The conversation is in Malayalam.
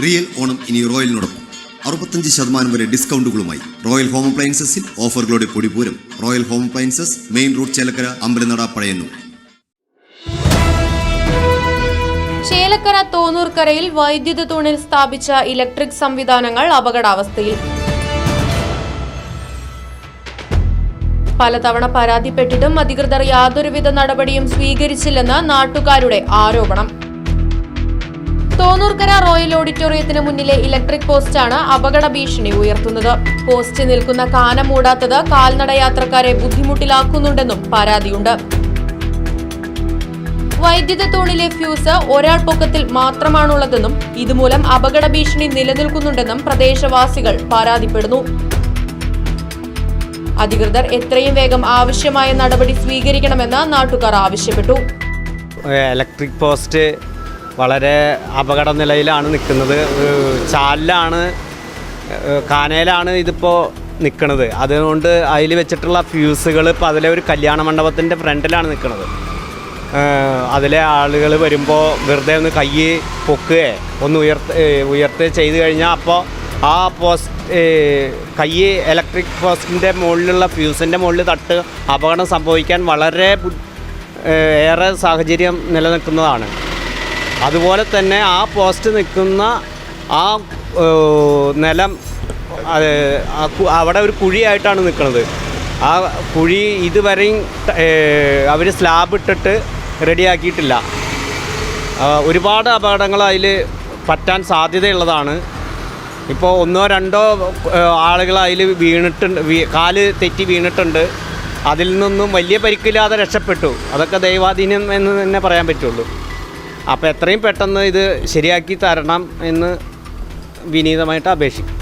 റിയൽ ഓണം ഇനി റോയലിനോടൊപ്പം. അറുപത്തഞ്ച് ശതമാനം വരെ ഡിസ്കൗണ്ടുകളുമായി റോയൽ ഹോം അപ്ലയൻസസിൽ ഓഫറുകളുടെ പൊടിപൂരം royal home appliances main road Chelakkara Ambalanada Pazhayannur. Chelakkara തോന്നൂർക്കരയിൽ വൈദ്യുത തൂണിൽ സ്ഥാപിച്ച ഇലക്ട്രിക് സംവിധാനങ്ങൾ അപകടാവസ്ഥയിൽ. പലതവണ പരാതിപ്പെട്ടിട്ടും അധികൃതർ യാതൊരുവിധ നടപടിയും സ്വീകരിച്ചില്ലെന്ന് നാട്ടുകാരുടെ ആരോപണം. തോന്നൂർക്കര റോയൽ ഓഡിറ്റോറിയത്തിന് മുന്നിലെ ഇലക്ട്രിക് പോസ്റ്റാണ് അപകട ഭീഷണി ഉയർത്തുന്നത്. പോസ്റ്റ് നിൽക്കുന്ന കാന മൂടാത്തത് കാൽനട യാത്രക്കാരെ ബുദ്ധിമുട്ടിലാക്കുന്നുണ്ടെന്നും പരാതിയുണ്ട്. വൈദ്യുത തൂണിലെ ഫ്യൂസ് ഒരാൾ പൊക്കത്തിൽ മാത്രമാണുള്ളതെന്നും ഇതുമൂലം അപകട ഭീഷണി നിലനിൽക്കുന്നുണ്ടെന്നും പ്രദേശവാസികൾ പരാതിപ്പെടുന്നു. അധികൃതർ എത്രയും വേഗം ആവശ്യമായ നടപടി സ്വീകരിക്കണമെന്ന് നാട്ടുകാർ ആവശ്യപ്പെട്ടു. ഇലക്ട്രിക് പോസ്റ്റ് വളരെ അപകട നിലയിലാണ് നിൽക്കുന്നത്. ചാലിലാണ് കാനയിലാണ് ഇതിപ്പോൾ നിൽക്കുന്നത് അതുകൊണ്ട് അതിൽ വെച്ചിട്ടുള്ള ഫ്യൂസുകൾ ഇപ്പോൾ അതിലെ ഒരു കല്യാണ മണ്ഡപത്തിന്റെ ഫ്രണ്ടിലാണ് നിൽക്കുന്നത് അതിലെ ആളുകൾ വരുമ്പോൾ വെറുതെ ഒന്ന് കൈ പൊക്കുകയെ ഒന്ന് ഉയർത്ത് ഉയർത്ത് ചെയ്ത് കഴിഞ്ഞാൽ അപ്പോൾ ആ പോസ്റ്റ് കൈ ഇലക്ട്രിക് പോസ്റ്റിന്റെ മുകളിലുള്ള ഫ്യൂസിന്റെ മുകളിൽ തട്ട് അപകടം സംഭവിക്കാൻ വളരെ ഏറെ സാഹചര്യം നിലനിൽക്കുന്നതാണ്. അതുപോലെ തന്നെ ആ പോസ്റ്റ് നിൽക്കുന്ന ആ നിലം അവിടെ ഒരു കുഴിയായിട്ടാണ് നിൽക്കുന്നത്. ആ കുഴി ഇതുവരെയും അവർ സ്ലാബ് ഇട്ടിട്ട് റെഡിയാക്കിയിട്ടില്ല. ഒരുപാട് അപകടങ്ങൾ അതിൽ പറ്റാൻ സാധ്യതയുള്ളതാണ്. ഇപ്പോൾ ഒന്നോ രണ്ടോ ആളുകൾ അതിൽ വീണിട്ടുണ്ട് കാൽ തെറ്റി വീണിട്ടുണ്ട്. അതിൽ നിന്നും വലിയ പരിക്കില്ലാതെ രക്ഷപ്പെട്ടു. അതൊക്കെ ദൈവാധീനം എന്ന് തന്നെ പറയാൻ പറ്റുള്ളൂ. അപ്പോൾ എത്രയും പെട്ടെന്ന് ഇത് ശരിയാക്കി തരണം എന്ന് വിനീതമായിട്ട് അപേക്ഷിക്കും